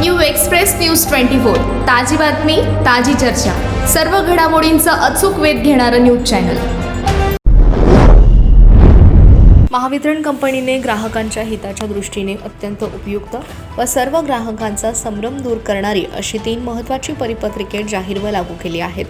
New express news twenty four. ताजी बातमी ताजी चर्चा. सर्व घडामोडींचा अचूक वेध घेणारं न्यूज चॅनल. महावितरण कंपनीने ग्राहकांच्या हिताच्या दृष्टीने अत्यंत उपयुक्त व सर्व ग्राहकांचा संभ्रम दूर करणारी अशी तीन महत्त्वाची परिपत्रिके जाहीर व लागू केली आहेत.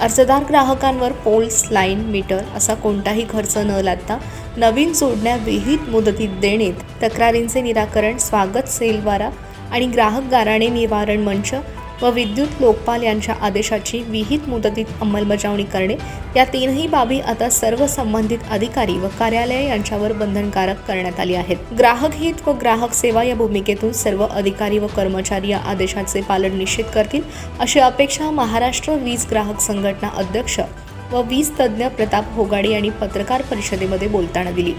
अर्जदार ग्राहकांवर पोल्स लाईन मीटर असा कोणताही खर्च न लादता नवीन जोडण्या विहित मुदतीत देणे तक्रारींचे निराकरण स्वागत सेलद्वारा आणि ग्राहक गाराणे निवारण मंच व विद्युत लोकपाल यांच्या आदेशाची विहित मुदतीत अंमलबजावणी करणे या तीनही बाबी आता सर्व संबंधित अधिकारी व कार्यालय यांच्यावर बंधनकारक करण्यात आली आहेत. ग्राहक हित व ग्राहक सेवा या भूमिकेतून सर्व अधिकारी व कर्मचारी या आदेशाचे पालन निश्चित करतील अशी अपेक्षा महाराष्ट्र वीज ग्राहक संघटना अध्यक्ष व वीज तज्ज्ञ प्रताप होगाडे यांनी पत्रकार परिषदेमध्ये बोलताना दिली.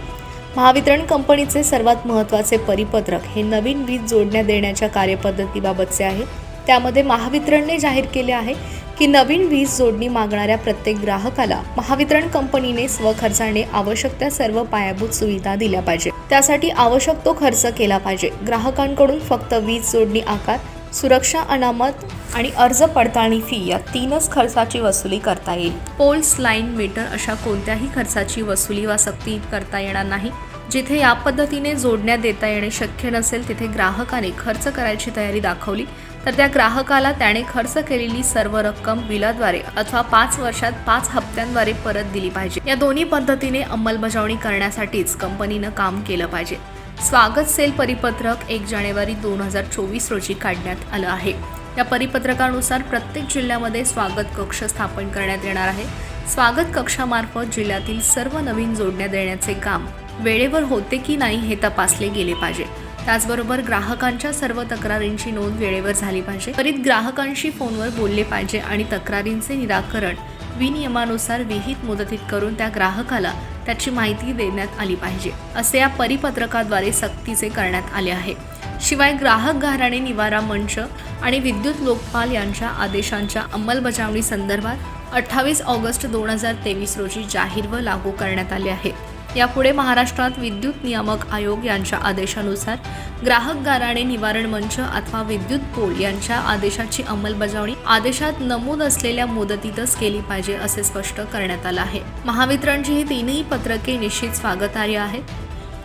महावितरण कंपनीचे सर्वात महत्त्वाचे परिपत्रक हे नवीन वीज जोडण्या देण्याच्या कार्यपद्धतीबाबतचे आहे. त्यामध्ये महावितरणने जाहीर केले आहे की नवीन वीज जोडणी मागणाऱ्या प्रत्येक ग्राहकाला महावितरण कंपनीने स्वखर्चाने आवश्यक त्या सर्व पायाभूत सुविधा दिल्या पाहिजे त्यासाठी आवश्यक तो खर्च केला पाहिजे. ग्राहकांकडून फक्त वीज जोडणी आकार सुरक्षा अनामत आणि अर्ज पडताळणी फी या तीनच खर्चाची वसुली करता येईल. पोल्स लाईन मीटर अशा कोणत्याही खर्चाची वसुली वा सक्ती करता येणार नाही. जिथे या पद्धतीने जोडण्या देता येणे शक्य नसेल तिथे ग्राहकाने खर्च करायची तयारी दाखवली तर त्या ग्राहकाला त्याने खर्च केलेली सर्व रक्कम बिलाद्वारे अथवा पाच वर्षात पाच हप्त्यांद्वारे परत दिली पाहिजे. या दोन्ही पद्धतीने अंमलबजावणी करण्यासाठीच कंपनीनं काम केलं पाहिजे. स्वागत सेल परिपत्रक एक जानेवारी दोन हजार चोवीस रोजी काढण्यात आलं आहे. या परिपत्रकानुसार प्रत्येक जिल्ह्यामध्ये स्वागत कक्ष स्थापन करण्यात येणार आहे. स्वागत कक्षामार्फत जिल्ह्यातील सर्व नवीन जोडण्या देण्याचे काम वेळेवर होते की नाही हे तपासले गेले पाहिजे. त्याचबरोबर ग्राहकांच्या सर्व तक्रारींची नोंद वेळेवर झाली पाहिजे. त्वरित ग्राहकांशी फोनवर बोलले पाहिजे आणि तक्रारींचे निराकरण विनियमानुसार विहित मुदतीत करून त्या ग्राहकाला त्याची माहिती देण्यात आली पाहिजे असे या परिपत्रकाद्वारे सक्तीचे करण्यात आले आहे. शिवाय ग्राहक घराणे निवारा मंच आणि विद्युत लोकपाल यांच्या आदेशांच्या अंमलबजावणी संदर्भात अठ्ठावीस ऑगस्ट दोन हजार तेवीस रोजी जाहीर व लागू करण्यात आले आहे. यापुढे महाराष्ट्रात विद्युत नियामक आयोग यांच्या आदेशानुसार ग्राहक गाराणे निवारण मंच अथवा विद्युत पोल यांच्या आदेशाची अंमलबजावणी आदेशात नमूद असलेल्या मुदतीतच केली पाहिजे असे स्पष्ट करण्यात आलं आहे. महावितरणची ही तीनही पत्रके निश्चित स्वागतार्ह आहेत.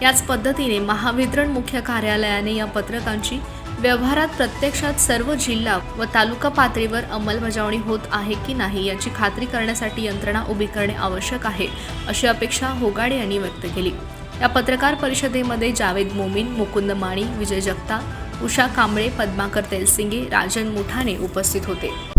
याच पद्धतीने महावितरण मुख्य कार्यालयाने या पत्रकांची व्यवहारात प्रत्यक्षात सर्व जिल्हा व तालुका पातळीवर अंमलबजावणी होत आहे की नाही याची खात्री करण्यासाठी यंत्रणा उभी करणे आवश्यक आहे अशी अपेक्षा होगाडे यांनी व्यक्त केली. या पत्रकार परिषदेमध्ये जावेद मोमीन मुकुंद माणी विजय जगताप उषा कांबळे पद्माकर तेलसिंगे राजन मुठाणे उपस्थित होते.